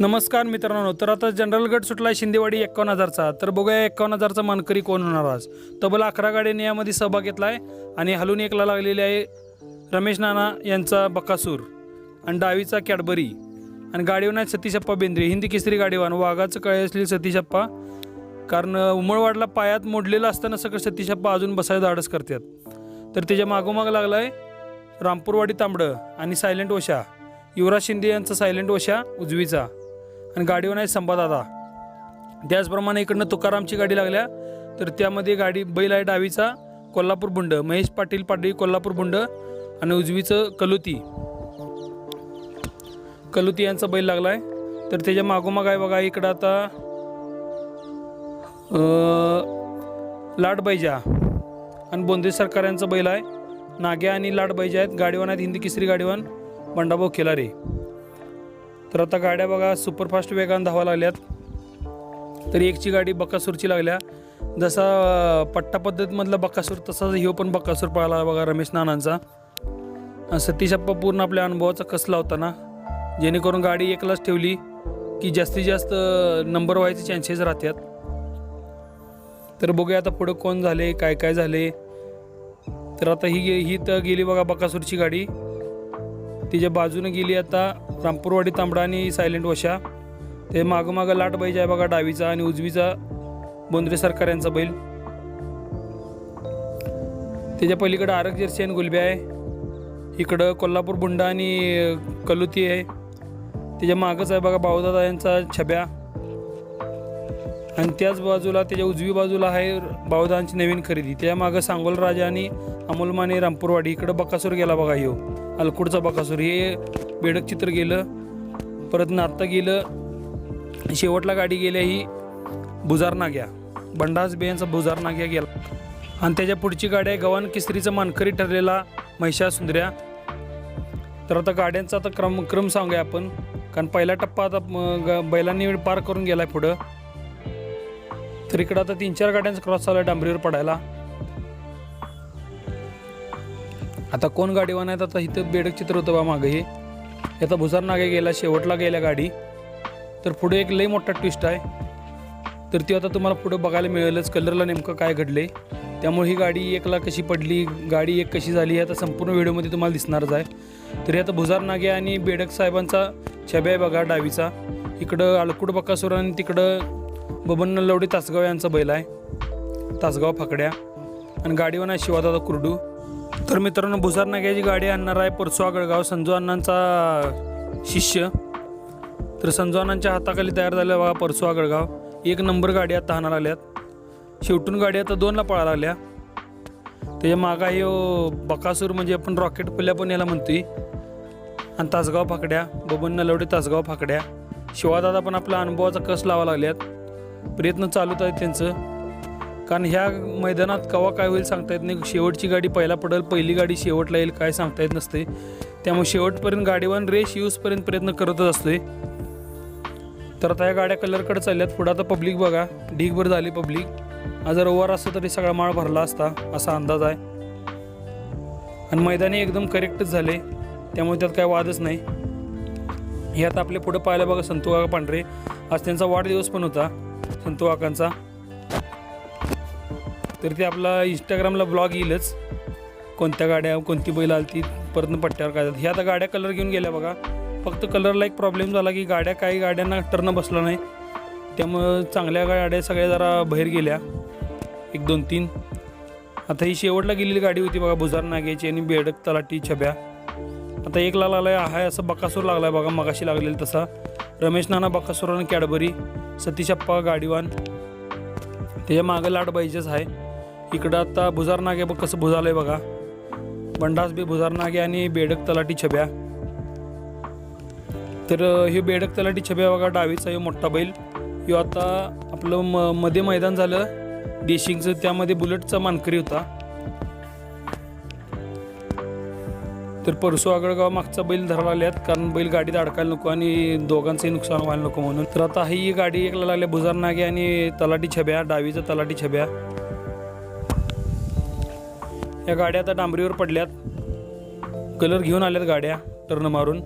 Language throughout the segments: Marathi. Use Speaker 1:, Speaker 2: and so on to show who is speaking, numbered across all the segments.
Speaker 1: नमस्कार मित्रांनो तर आता जनरल गट सुटला आहे शिंदेवाडी एक्कावन्न हजारचा. तर बघूया एकावन्न हजारचा मानकरी कोण होणार आज? तब्बल अकरा गाड्यांनी यामध्ये सहभाग घेतला आहे आणि हलून एकला लागलेले आहे रमेश नाना यांचा बकासूर आणि डावीचा कॅडबरी आणि गाडीवर आहेत सतीशप्पा बेंद्रे. हिंदी केसरी गाडीवान. वाघाचं कळे असलेली सतीशप्पा. कारण उमळवाडला पायात मोडलेलं असताना सगळं सतीशप्पा अजून बसायला धाडस करतात. तर त्याच्या मागोमाग लागला आहे रामपूरवाडी तांबडं आणि सायलेंट ओशा युवराज शिंदे यांचा सायलेंट ओशा उजवीचा. आणि गाडीवर आहे संपादादा त्याचप्रमाणे इकडनं तुकारामची गाडी लागल्या तर त्यामध्ये गाडी बैल आहे डावीचा कोल्हापूर बुंड. महेश पाटील पाटील कोल्हापूर बुंड आणि उजवीचं कलुती. कलुती यांचा बैल लागला आहे तर त्याच्या मागोमाग आहे बघा इकडं आता लाडबैजा आणि बोंदे सरकार यांचा बैल आहे. नाग्या आणि लाडबैजा आहेत गाडीवान आहेत हिंदी केसरी गाडीवान बंडाभाऊ खिलारे. तर आता गाड्या बघा सुपरफास्ट वेगानं धावा लागल्यात. तर एकची गाडी बकासूरची लागल्या. जसा पट्टा पद्धतीमधला बकासूर तसाच ह्यो पण बकासूर पळाला बघा रमेश नानांचा. सतीशप्पा पूर्ण आपल्या अनुभवाचा कसला होता ना जेणेकरून गाडी एकलाच ठेवली की जास्तीत जास्त नंबर व्हायचे चान्सेस राहतात तर बघूया आता पुढं कोण झाले काय काय झाले. तर आता ही गे ही तर गेली बघा बकासूरची गाडी. तिच्या बाजूने गेली आता रामपूरवाडी तांबडा आणि सायलेंट वशा. ते मागं मागं लाट बैज आहे बघा डावीचा आणि उजवीचा. बोंद्रे सरकार यांचा बैल. त्याच्या पलीकडं आरग जर्सी आणि गुलब्या आहे. इकडं कोल्हापूर बुंडा आणि कलुती आहे. त्याच्या मागंच आहे बघा बावदादा यांचा छब्या. आणि त्याच बाजूला त्याच्या उजवी बाजूला आहे बावदांची नवीन खरेदी. त्याच्या मागं सांगोल राजा आणि अमोल माने रामपूरवाडी इकडं बकासूर गेला बघा यो अलकुडचा बकासूर. हे बेडक चित्र गेलं परत नात्ता गेलं शेवटला गाडी गेल्या ही बुजार नाग्या बंडास बेयांचा बुजार नाग्या गेला. आणि त्याच्या पुढची गाडी आहे गव्हाण केसरीचा मानकरी ठरलेला महिषा सुंदऱ्या. तर आता गाड्यांचा आता क्रम क्रम सांगूया आपण. कारण पहिला टप्पा आता ग- बैलांनी पार करून गेला आहे पुढं. तर इकडं आता तीन चार गाड्यांचा क्रॉस चालू आहे डांबरीवर पडायला. आता कोण गाडीवान आहेत आता इथं बेडक चित्र होतं बा मागं हे. याचा आता भुसार नागे गेला शेवटला गेल्या गाडी. तर पुढे एक लई मोठा ट्विस्ट आहे. तर ती आता तुम्हाला पुढं बघायला मिळेलच कलरला नेमकं काय घडले त्यामुळे ही गाडी एकला कशी पडली गाडी एक कशी झाली आता संपूर्ण व्हिडिओमध्ये तुम्हाला दिसणारच आहे. तर हे आता भुजार नागे आणि बेडक साहेबांचा छब्या आहे बघा डावीचा. इकडं अलकुड बकासूर आणि तिकडं बबन लवडी तासगाव यांचा बैल आहे. तासगाव फाकड्या. आणि गाडीवर आहे शिवादादा कुरडू. तर मित्रांनो भुसार नाग्याची गाडी आणणार आहे परसू आगळगाव. संजू अण्णांचा शिष्य. तर संजू अण्णांच्या हाताखाली तयार झाल्या बघा परसू आगळगाव. एक नंबर गाडी आता हाणार आल्यात शेवटून गाडी आता दोनला पळायला आल्या त्याच्या मागा हे बकासूर म्हणजे आपण रॉकेट पल्ल्या पण याला म्हणतोय. आणि तासगाव फाकड्या बबन नलवडे तासगाव फाकड्या. शिवादादा पण आपला अनुभवाचा कस लावा लागल्यात. प्रयत्न चालूच आहेत त्यांचं. कारण ह्या मैदानात कवा काय होईल सांगता येत नाही. शेवटची गाडी पहिला पडेल पहिली गाडी शेवटला येईल काय सांगता येत नसते. त्यामुळे शेवटपर्यंत गाडीवान रेस यूजपर्यंत प्रयत्न करतच असते. तर आता या गाड्या कलरकडे चालल्यात. पुढं आता पब्लिक बघा. ढीगभर झाली पब्लिक जर ओव्हर असतं तरी सगळा माळ भरला असता. असा अंदाज आहे. आणि मैदानी एकदम करेक्टच झाले. त्यामुळे त्यात काय वादच नाही. हे आता आपले पुढं पाहायला बघा संतू काका पांढरे. आज त्यांचा वाढदिवस पण होता संतू काकांचा तर ते आपला इंस्टाग्रामला ब्लॉग येईलच. कोणत्या गाड्या कोणती बैल आलती परत पट्ट्यावर काय झालं. हे आता गाड्या कलर घेऊन गेल्या बघा. फक्त कलरला एक प्रॉब्लेम झाला की गाड्या काही गाड्यांना टर्न बसला नाही. त्यामुळं चांगल्या गाड्या सगळ्या जरा बाहेर गेल्या. एक दोन तीन. आता ही शेवटला गेलेली गाडी होती बघा भुजार नाग्याची आणि बेडक तलाटी छब्या. आता एक लागला आहे हाय असं बकासूर लागलाय बघा मगाशी लागलेला तसा. रमेश नाना बकासूर आणि कॅडबरी सतीशप्पा गाडीवान. त्याच्या मागं लाट पाहिजेच आहे. इकडं आता भुजार नागे बघ कसं भुजालंय बघा. बंडास बी भुजार नागे आणि बेडक तलाटी छब्या. तर हे बेडक तलाटी छब्या बघा डावीचा हे मोठा बैल. ह्यो आता आपलं म मध्ये मैदान झालं. देशिंगचं त्यामध्ये बुलेटचा मानकरी होता. तर परसू आगळगाव मागचा बैल धरायला आल्यात कारण बैल गाडीत अडकायला नको आणि दोघांचंही नुकसान व्हायला नको म्हणून. तर आता ही गाडी एकला लागल्या भुजार नागे आणि तलाटी छब्या डावीचा तलाटी छब्या. या गाड्या आता डांबरीवर पडल्यात. कलर घेऊन आल्यात गाड्या टर्न मारून.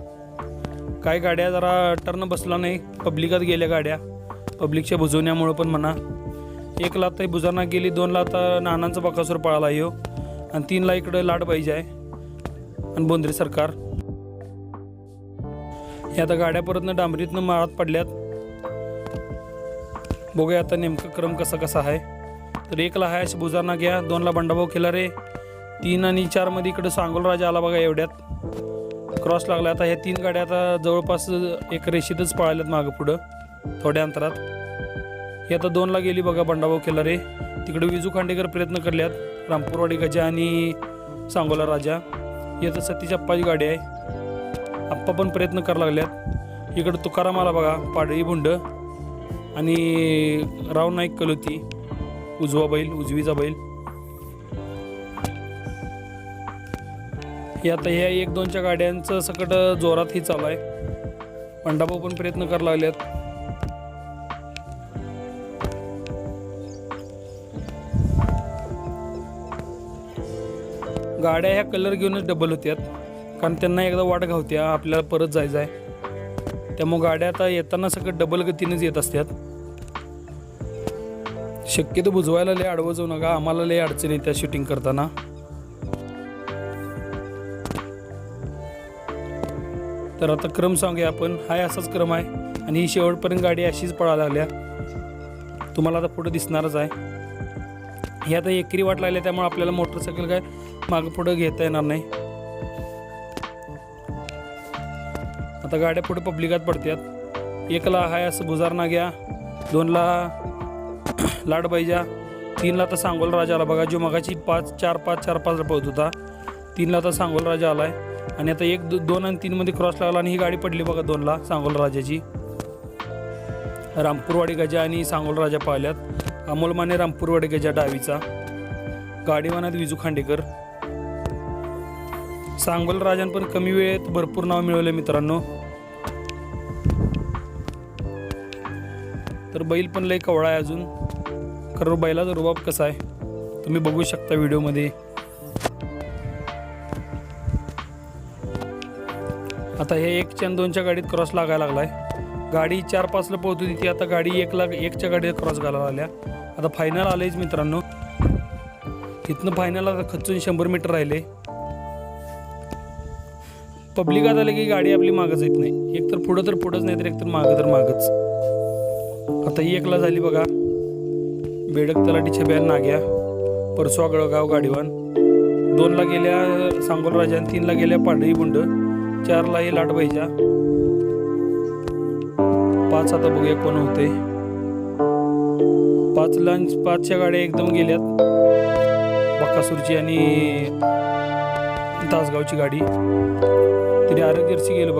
Speaker 1: काही गाड्या जरा टर्न बसला नाही पब्लिकात गेल्या गाड्या. पब्लिकच्या बुजवण्यामुळं पण म्हणा. एकला आता बुजारना गेली दोनला आता नानांचा बकासूर पळाला यो. आणि तीनला इकडं लाट पाहिजे आहे. आणि बोंद्रे सरकार. हे आता गाड्या परतनं डांबरीतनं माळात पडल्यात. बघूया आता नेमकं क्रम कसा कसा आहे. तर एकला आहे अशी बुजारना घ्या दोनला बंडाभाऊ केला रे तीन आणि चारमध्ये इकडं सांगोल राजा आला बघा एवढ्यात. क्रॉस लागला. आता ह्या तीन गाड्या आता जवळपास एक रेषेतच पळाल्यात मागं पुढं थोड्या अंतरात. ही आता दोनला गेली बघा बंडाभाऊ केला रे तिकडे विजू खांडेकर प्रयत्न करल्यात रामपूरवाडी गजा आणि सांगोला राजा ही तर सतीच्या अप्पाची गाडी आहे. आप्पा पण प्रयत्न करायला लागल्यात. इकडं तुकाराम आला बघा पाडळी भुंड आणि राव नाईक कलोती उजवा बैल उजवीचा बैल. हे आता ह्या एक दोनच्या गाड्यांचं सकट जोरात ही चालू आहे. पंडाभाऊ पण प्रयत्न करायला लागल्यात गाड्या ह्या कलर घेऊनच डबल होत्यात. कारण त्यांना एकदा वाट घावत्या आपल्याला परत जायचं आहे त्यामुळे गाड्या आता येताना सगळं डबल गतीनेच येत असतात शक्यतो बुजवायला लय आडवं जाऊ नका आम्हाला लय अडचण येत्या शूटिंग करताना. तर आता क्रम सांगूया आपण. हाय असाच क्रम आहे. आणि ही शेवटपर्यंत गाडी अशीच पळायला लागल्या. तुम्हाला आता पुढं दिसणारच आहे. हे आता एकरी वाट लागली त्यामुळे आपल्याला मोटरसायकल काय मागं पुढं घेता येणार नाही. आता गाड्या पुढे पब्लिकात पडतात एकला हाय असं भुजारणा घ्या. दोनला लाडबाईजा तीनला तर सांगोल राजा आला. बघा जो मगाची पाच चार पाच चार पाच पळत होता. तीनला तर सांगोल राजा आला आहे आणि आता एक दो- दोन आणि तीनमध्ये क्रॉस लागला आणि ही गाडी पडली बघा दोनला सांगोल राजाची. रामपूरवाडी गजा आणि सांगोल राजा पाहिल्यात. अमोल माने रामपूरवाडी गजा डावीचा. गाडीवानात विजू खांडेकर. सांगोल राजान पण कमी वेळेत भरपूर नाव मिळवले मित्रांनो. तर बैल पण लय कवळा आहे अजून. खरं बैलाचा रुबाब कसा आहे? तुम्ही बघू शकता व्हिडिओमध्ये आता हे एकच्या आणि दोनच्या गाडीत क्रॉस लागायला लागलाय. गाडी चार पाचला पोहत होती ती आता गाडी एकला एकच्या गाडीत क्रॉस घालायला आल्या आता फायनल आलेच मित्रांनो. तिथनं फायनल आता खचून शंभर मीटर राहिले. पब्लिकात आलं की गाडी आपली मागच येत नाही. एक तर पुढं तर पुढंच नाही तर एकतर मागं तर मागच. आता ही एकला झाली बघा. बेडक तलाठी छब्या नाग्या. परसवा गळगाव गाडीवान. दोनला गेल्या सांगोल राजा तीनला गेल्या पाडळी बुंड. चारला ही लाट पाहिजा. पाच आता बघूया कोण होते पाच लंच पाचच्या गाड्या एकदम गेल्यात. बक्कासूरची आणि तासगावची गाडी. तरी आरोग्यरची गेलं